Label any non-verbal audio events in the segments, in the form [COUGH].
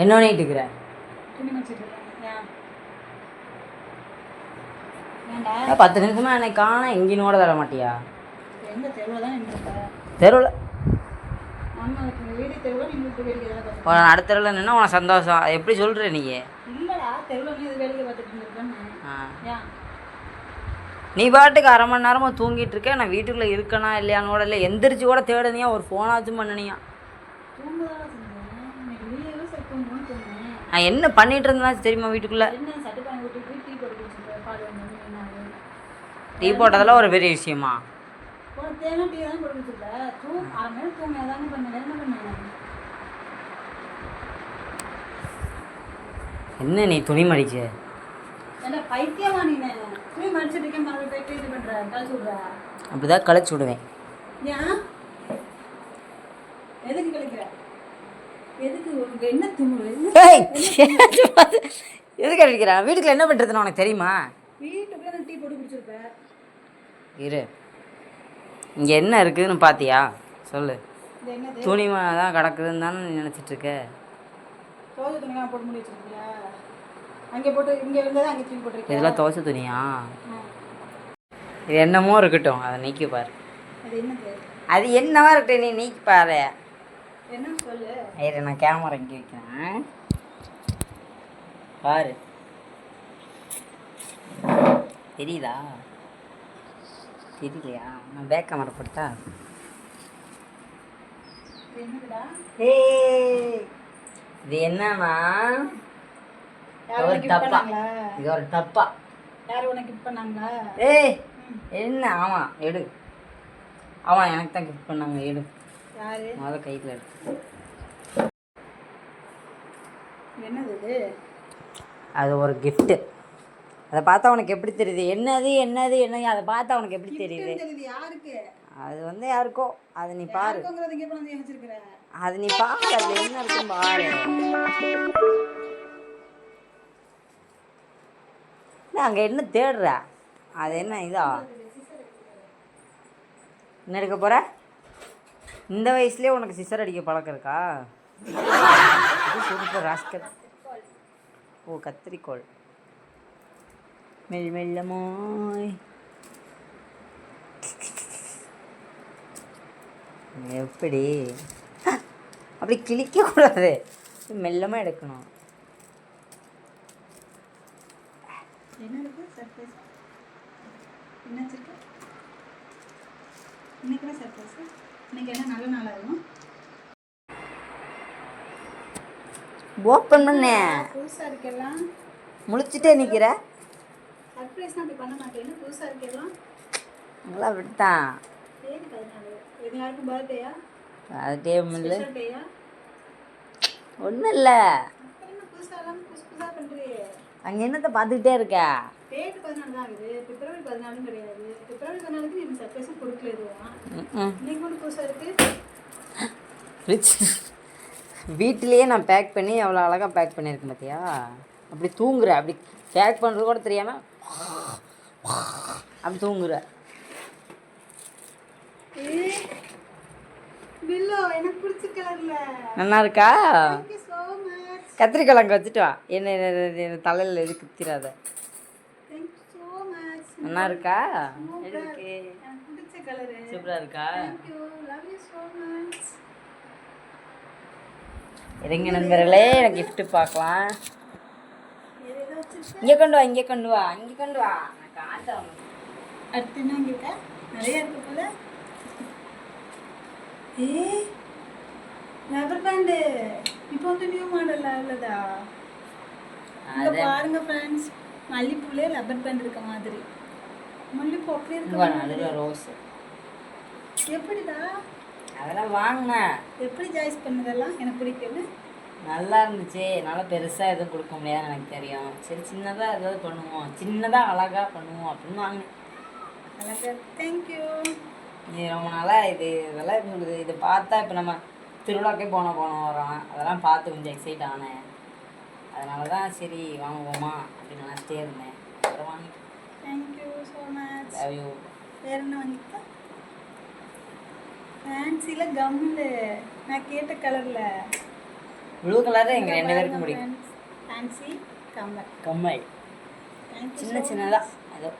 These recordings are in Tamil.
என்ன பண்ணிட்டு இருக்கிற பத்து நிமிஷமா என்னை காண எங்கேயும் ஓட தர மாட்டியா? தெருவில் தெருவில். தெருவில் அடுத்த நின்னா உனக்கு சந்தோஷம். எப்படி சொல்கிற நீ? தெருவில் நீ பாட்டுக்கு அரை மணி நேரமாக தூங்கிட்டு இருக்க. நான் வீட்டுக்குள்ளே இருக்கனா இல்லையான்னு கூட இல்லை. எந்திரிச்சு கூட தேடுனியா ஒரு ஃபோனாச்சும் பண்ணனியா தூங்குதாடா செஞ்சேன் இன்னைக்கு லீவு சரி தூங்கணும்னு தூங்கினேன் நான் என்ன பண்ணிட்டு இருந்தேன்னா தெரியுமா வீட்டுக்குள்ளே? டீ போட்டதெல்லாம் ஒரு பெரிய விஷயமா? என்ன நீ துணி மடிச்ச அப்படிதான் கழிச்சு விடுவேன். எதுக்கு கழிக்கிற எதுக்கு [LAUGHS] அடிக்கிறேன் வீட்டுக்குள்ள என்ன பண்ணுறதுன்னு உனக்கு தெரியுமா? இரு. இங்கே என்ன இருக்குதுன்னு பார்த்தியா சொல்லு. இது என்னது? துணி தான் கிடக்குதுன்னு தானே நினச்சிட்டு இருக்க தோசை இதெல்லாம் துவைச்ச துணியா. இது என்னமோ இருக்கட்டும். அதை நீக்கி பாரு. அது என்னவா இருக்கட்டும்? நீ நீக்கி பாரு. என்ன சொல்லு? ஐயரு நான் கேமரா இங்கே வைக்கிறேன். பாரு. தெரியுதா? தெரியலையா? நான் பேக் கேமரா போட்டா இது என்னன்னா ஒரு டப்பா இது ஒரு டப்பா ஏய் என்ன? ஆமாம் எடு. ஆமாம் எனக்கு தான் கிஃப்ட் பண்ணாங்க எடு. முதல்ல கையில் என்னது இது? அது ஒரு கிஃப்ட்டு அதை பார்த்தா உனக்கு எப்படி தெரியுது? என்னது என்னது என்ன அதை பார்த்தா உனக்கு எப்படி தெரியுது? அது வந்து யாருக்கோ? அது நீ பாரு. அது நீ பாரு அது என்ன இருக்குன்னு பாரு. அங்கே என்ன தேடுற? அது என்ன இதா? என்ன எடுக்க போற? இந்த வயசுலயே உனக்கு சிசர் அடிக்க பழக்கம் இருக்கா? சூப்பர் ராஸ்கல் ஓ கத்திரிக்கோள். மெல் மெல்லமாய். எப்படி? அப்படி கிழிக்க கூடாது. மெல்லமாக எடுக்கணும். என்ன சர்ப்ரைஸ் இன்னைக்கு என்ன சர்ப்ரைஸ் இன்னைக்கு என்ன நல்ல நாள் ஆகும் ஓப்பன் பண்ண. புதுசாக இருக்கெல்லாம்? முழிச்சிட்டே நிற்கிற சர்ப்ரைஸ்லாம் அப்படி பண்ண மாட்டேன். என்ன புதுசாக இருக்கெல்லாம்? நல்லா விட்டான் ஏழு பதினாலு. இது யாருக்கும் பர்த்டேயா ஸ்பெஷல் டேயா ஒன்றும் இல்லை. புதுசு அங்கே என்னத்தை பார்த்துக்கிட்டே இருக்க? டேட் பதினாலு தான் ஆகுது பிப்ரவரி பதினாலும் கிடையாது. பிப்ரவரி பதினாலுக்கு நீ சர்ப்ரைஸும் கொடுக்கல எதுவும். இன்னைக்கு மட்டும் புதுசாக இருக்கு ஃப்ரிட்ஜ் வீட்டிலேயே நான் பேக் பண்ணி அவ்வளோ அழகாக பேக் பண்ணியிருக்கேன் பார்த்தியா அப்படி தூங்குற அப்படி பேக் பண்ணுறது கூட தெரியாமல் அப்படி தூங்குற. நல்லா இருக்கா? கத்திரிக்கிழங்கு வச்சுட்டு வா. என்ன தலையில் எது குத்திராத. நல்லா இருக்கா? இருக்கு சூப்பராக இருக்கா இருங்க நண்பர்களே எனக்கு gift பார்க்கலாம். இங்கே கொண்டு வா இங்கே கொண்டு வா இங்கே கொண்டு வா. நான் காட்டுறேன் உனக்கு. அடுத்து என்ன கிட்ட நிறைய இருக்கு போல. ஏய் ரப்பர் பேண்டு இப்போ வந்து நியூ மாடல் உள்ளதா? பாருங்க ஃப்ரெண்ட்ஸ் மல்லிப்பூலே ரப்பர் பேண்ட் இருக்க மாதிரி. மல்லிப்பூ அப்படியே இருக்க. நடுவுல ரோஸ் எப்படிடா? அதெல்லாம் வாங்கினேன். எப்படி சாய்ஸ் பண்ணதெல்லாம் எனக்கு பிடிக்கல. நல்லா இருந்துச்சு. நல்லா பெருசாக எதுவும் கொடுக்க முடியாதுன்னு எனக்கு தெரியும். சரி சின்னதாக ஏதாவது பண்ணுவோம். சின்னதாக அழகாக பண்ணுவோம் அப்படின்னு வாங்கினேன். அழகா தேங்க்யூ இது ரொம்ப நாளாக இது இதெல்லாம் சொல்லுது இது பார்த்தா இப்போ நம்ம திருவிழாக்கே போன போனோம் வரோம். அதெல்லாம் பார்த்து கொஞ்சம் எக்ஸைட் ஆனேன். அதனால தான் சரி வாங்குவோமா அப்படின்னு நினச்சிட்டே இருந்தேன். அப்புறம் வாங்கிட்டேன். லவ் யூ வேற என்ன வாங்கிட்டா ஃபேன்சியில் கம்முல நான் கேட்ட கலரில் ப்ளூ கலரு எங்கள் ரெண்டு ஃபேன்சி கம்மல் சின்ன சின்னதாக ஏதோ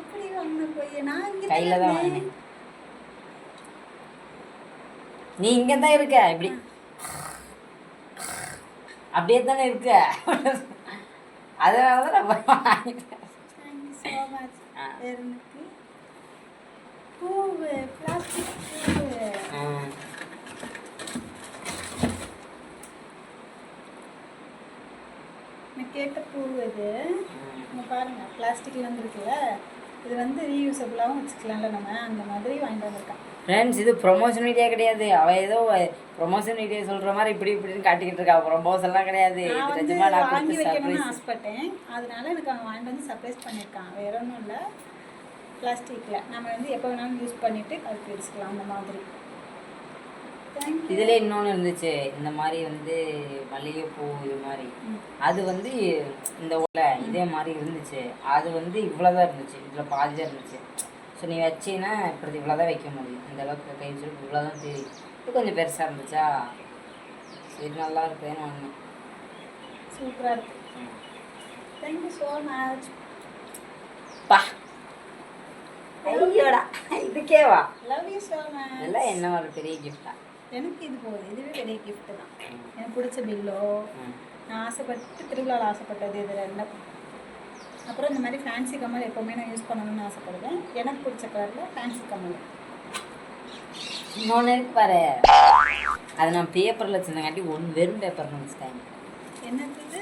எப்படி வாங்கின போய்? நான் இங்கே கையில் தான் வாங்கினேன். நீ இங்கே தான் இருக்க இப்படி. அப்படியே தானே இருக்க. அதனால தான் நான் வாங்கிட்டேன். எனக்கு பூவு பிளாஸ்டிக் பூவு. நான் கேட்ட பூவு இது. இங்க பாருங்க பிளாஸ்டிக்ல வந்துருக்குல்ல இது வந்து ரீயூசபிளாகவும் வச்சுக்கலாம்ல நம்ம? அந்த மாதிரி வாங்கிட்டு வந்திருக்கேன். ஃப்ரெண்ட்ஸ் இது ப்ரொமோஷன் வீடியோ கிடையாது. அவ ஏதோ ப்ரொமோஷன் வீடியோ சொல்ற மாதிரி இப்படி இப்படின்னு காட்டிக்கிட்டு இருக்கா. ப்ரொமோஷன்லாம் கிடையாது. இது நான் வாங்கி வைக்கணும்னு ஆசைப்பட்டேன். அதனால எனக்கு அவன் வாங்கிட்டு வந்து சர்ப்ரைஸ் பண்ணியிருக்கான். வேற ஒன்றும் இல்லை. பிளாஸ்டிக்கில் நம்ம வந்து எப்போ வேணாலும் யூஸ் பண்ணிட்டு கழுத்து வச்சுக்கலாம் அந்த மாதிரி. இதுல இன்னொன்று இருந்துச்சு. இந்த மாதிரி வந்து மல்லிகைப்பூ இது மாதிரி. அது வந்து இந்த ஊர்ல இதே மாதிரி இருந்துச்சு. அது வந்து இவ்வளோதான் இருந்துச்சு. இதில் பாதி தான் இருந்துச்சு. ஸோ நீ வச்சீங்கன்னா இப்படி இவ்வளோதான் வைக்க முடியும். இந்த அளவுக்கு கை வச்சுட்டு இவ்வளோ தான் தெரியும். இது கொஞ்சம் பெருசாக இருந்துச்சா? சரி நல்லா இருக்குன்னு ஒன்று சூப்பராக இருக்கு. தேங்க்யூ ஸோ மச் பா. ஐயோடா இதுக்கேவா? லவ் யூ ஸோ மச் இதெல்லாம் என்ன ஒரு பெரிய கிஃப்டா எனக்கு இது போகுது இதுவே பெரிய gift தான். எனக்கு பிடிச்ச பில்லோ நான் ஆசைப்பட்டு திருவிழாவில் ஆசைப்பட்டது இது ரெண்டும். அப்புறம் இந்த மாதிரி ஃபேன்சி கம்மல் எப்போவுமே நான் யூஸ் பண்ணணும்னு ஆசைப்படுவேன். எனக்கு பிடிச்ச கலரில் ஃபேன்சி கம்மல். இன்னொன்று இருக்கு பாரு. அது நான் பேப்பரில் வச்சிருந்தங்காட்டி ஒன்று வெறும் பேப்பர் நினச்சிட்டாங்க என்னது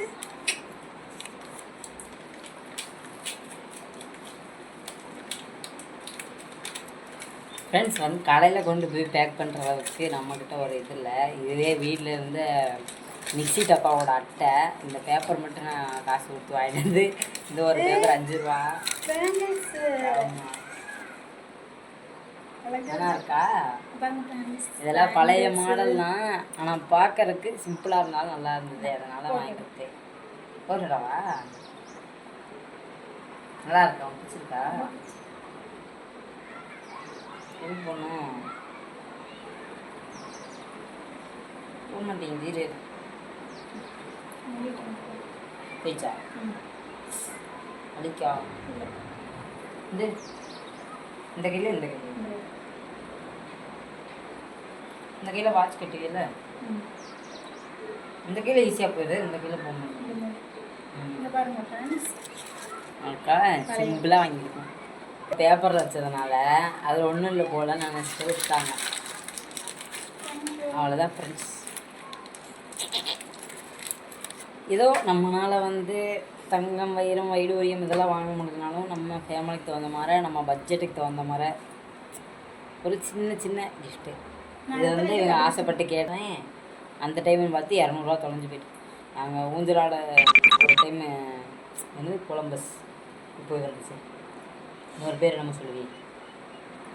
ஃப்ரெண்ட்ஸ் வந்து கடையில் கொண்டு போய் பேக் பண்ணுற அளவுக்கு நம்மக்கிட்ட ஒரு இது இல்லை. இதுவே வீட்டில் இருந்த மிக்ஸி டப்பாவோட அட்டை இந்த பேப்பர் மட்டும் நான் காசு கொடுத்து வாங்கிட்டு வந்து இந்த ஒரு பேப்பர் அஞ்சு ரூபா. நல்லா இருக்கா. இதெல்லாம் பழைய மாடல் தான் ஆனால் பார்க்கறதுக்கு சிம்பிளாக இருந்தாலும் நல்லா இருந்தது. அதனால வாங்கிட்டு போட்டுடவா? நல்லா இருக்கா? பிடிச்சிருக்கா? எது போகணும் போக மாட்டேங்குது இரு. போயிச்சா? அடிக்கா இந்த. இந்த கையில் இந்த கையில். இந்த கையில் வாட்ச் கட்டுவீல்ல இந்த கையில் ஈஸியாக போயிடுது இந்த கையில் போக மாட்டேங்குது. சிம்பிளாக வாங்கியிருக்கோம் பேப்பரில் வச்சதுனால அதில் ஒன்றும் இல்லை போல. நினச்சிட்டு விட்டாங்க அவ்வளோதான் ஃப்ரெண்ட்ஸ் ஏதோ நம்மளால் வந்து தங்கம் வைரம் வைடூரியம் இதெல்லாம் வாங்க முடியலனாலும் நம்ம ஃபேமிலிக்கு தகுந்த மாதிரி நம்ம பட்ஜெட்டுக்கு தகுந்த மாதிரி ஒரு சின்ன சின்ன கிஃப்ட்டு இது வந்து இவங்க ஆசைப்பட்டு கேட்டேன். அந்த டைம்னு பார்த்து இரநூறுவா தொலைஞ்சு போயிட்டு. நாங்கள் ஊஞ்சலாட ஒரு டைமு வந்து கொலம்பஸ் இப்போ இருந்துச்சு இன்னொரு பேர் நம்ம சொல்லுவி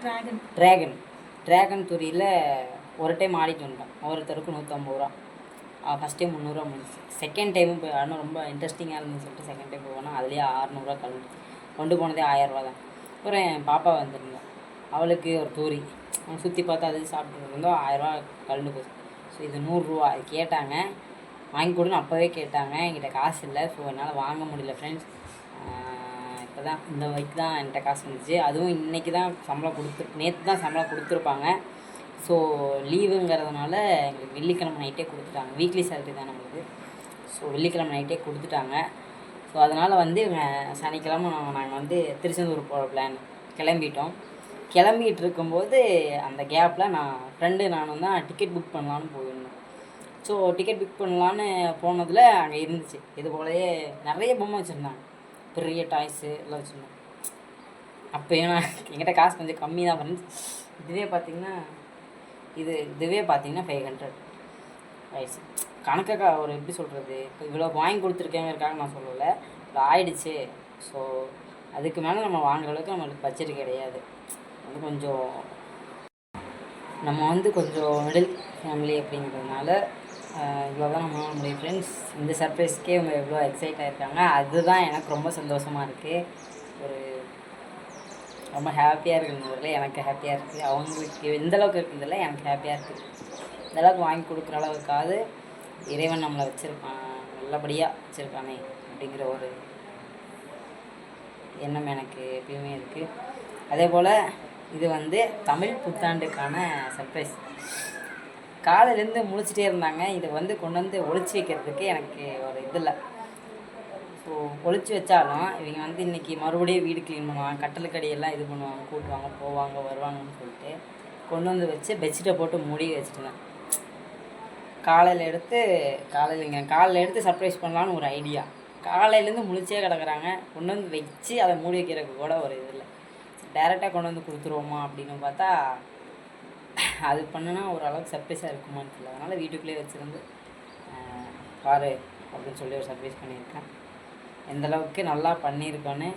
ட்ராகன் ட்ராகன் ட்ராகன் துரியில் ஒரு டைம் ஆடிட்டு வந்துட்டோம் ஒருத்தருக்கு நூற்றம்பது ரூபா. ஃபஸ்ட் டைம் முந்நூறுரூவா முடிஞ்சிச்சு. செகண்ட் டைமும் போய் ஆனால் ரொம்ப இன்ட்ரெஸ்டிங்காக இருந்துன்னு சொல்லிட்டு செகண்ட் டைம் போவேன்னா அதுலேயே அறநூறுவா கலந்து கொண்டு போனதே ஆயிரரூவா தான். அப்புறம் என் பாப்பா வந்திருந்தோம் அவளுக்கு ஒரு தூரி அவங்க சுற்றி பார்த்து அது சாப்பிட்டு இருந்தோம். ஆயிரரூவா கலந்து போச்சு. ஸோ இது நூறுரூவா அது கேட்டாங்க. வாங்கி கொடுன்னு அப்போவே கேட்டாங்க. என்கிட்ட காசு இல்லை. ஸோ என்னால் வாங்க முடியல ஃப்ரெண்ட்ஸ் இப்போ தான் இந்த வைக்கு தான் என்கிட்ட காசு வந்துச்சு. அதுவும் இன்றைக்கி தான் சம்பளம் கொடுத்து நேற்று தான் சம்பளம் கொடுத்துருப்பாங்க. ஸோ லீவுங்கிறதுனால எங்களுக்கு வெள்ளிக்கிழமை நைட்டே கொடுத்துட்டாங்க. வீக்லி சேலரி தான் நம்மளுக்கு. ஸோ வெள்ளிக்கிழமை நைட்டே கொடுத்துட்டாங்க. ஸோ அதனால் வந்து இவங்க சனிக்கிழமை நாங்கள் வந்து திருச்செந்தூர் போகிற பிளான் கிளம்பிட்டோம். கிளம்பிகிட்டு இருக்கும்போது அந்த கேப்பில் நான் ஃப்ரெண்டு நானும் தான் டிக்கெட் புக் பண்ணலான்னு போயிருந்தோம். ஸோ டிக்கெட் புக் பண்ணலான்னு போனதில் அங்கே இருந்துச்சு. இது போலயே நிறைய பொம்மை வச்சுருந்தாங்க. பெரிய டாய்ஸு எல்லாம் வச்சுருந்தோம். அப்போயும் நான் என்கிட்ட காசு கொஞ்சம் கம்மி தான் ஃப்ரெண்ட்ஸ் இதுவே பார்த்தீங்கன்னா இது இதுவே பார்த்தீங்கன்னா ஃபைவ் ஹண்ட்ரட் ஆயிடுச்சு கணக்கக்கா ஒரு எப்படி சொல்கிறது இவ்வளோ வாங்கி கொடுத்துருக்கேங்கிறக்காக நான் சொல்லலை. இது ஆயிடுச்சு. ஸோ அதுக்கு மேலே நம்ம வாங்குற அளவுக்கு நம்மளுக்கு பட்ஜெட் கிடையாது. அது கொஞ்சம் நம்ம வந்து கொஞ்சம் மிடில் ஃபேமிலி அப்படிங்கிறதுனால இவ்வளோ தான் நம்ம நம்மளுடைய ஃப்ரெண்ட்ஸ் இந்த சர்ப்ரைஸ்க்கே இவங்க எவ்வளோ எக்ஸைட் ஆகிருக்காங்க அதுதான் எனக்கு ரொம்ப சந்தோஷமாக இருக்குது ஒரு ரொம்ப ஹாப்பியாக இருக்குது ஊரில். எனக்கு ஹாப்பியாக இருக்குது அவங்களுக்கு எந்த அளவுக்கு இருக்குதில்ல எனக்கு ஹாப்பியாக இருக்குது இந்த அளவுக்கு வாங்கி கொடுக்குற அளவுக்காவது இறைவன் நம்மளை வச்சுருப்பான். நல்லபடியாக வச்சுருக்கானே அப்படிங்கிற ஒரு எண்ணம் எனக்கு எப்பயுமே இருக்குது அதே போல் இது வந்து தமிழ் புத்தாண்டுக்கான சர்ப்ரைஸ் காலையிலேருந்து முழிச்சிட்டே இருந்தாங்க. இதை வந்து கொண்டு வந்து ஒழிச்சு வைக்கிறதுக்கு எனக்கு ஒரு இது இல்லை ஸோ ஒழிச்சு வச்சாலும் இவங்க வந்து இன்றைக்கி மறுபடியும் வீடு க்ளீன் பண்ணுவாங்க கட்டலுக்கடியெல்லாம் இது பண்ணுவாங்க கூட்டுவாங்க போவாங்க வருவாங்கன்னு சொல்லிட்டு கொண்டு வந்து வச்சு பெட்ஷீட்டை போட்டு மூடி வச்சுட்டேன். காலையில் எடுத்து காலையில் இங்கே காலையில் எடுத்து சர்ப்ரைஸ் பண்ணலான்னு ஒரு ஐடியா காலையிலேருந்து முழிச்சே கிடக்குறாங்க. கொண்டு வந்து வச்சு அதை மூடி வைக்கிறதுக்கு கூட ஒரு இது இல்லை. டேரெக்டாக கொண்டு வந்து கொடுத்துருவோமா அப்படின்னு பார்த்தா அது பண்ணுனா ஓரளவுக்கு சர்ப்ரைஸாக இருக்குமான்னு தெரியல. அதனால் வீட்டுக்குள்ளேயே வச்சுருந்து பாரு அப்படின்னு சொல்லி ஒரு சர்ப்ரைஸ் பண்ணியிருக்கேன். எந்தளவுக்கு நல்லா பண்ணியிருக்கோன்னு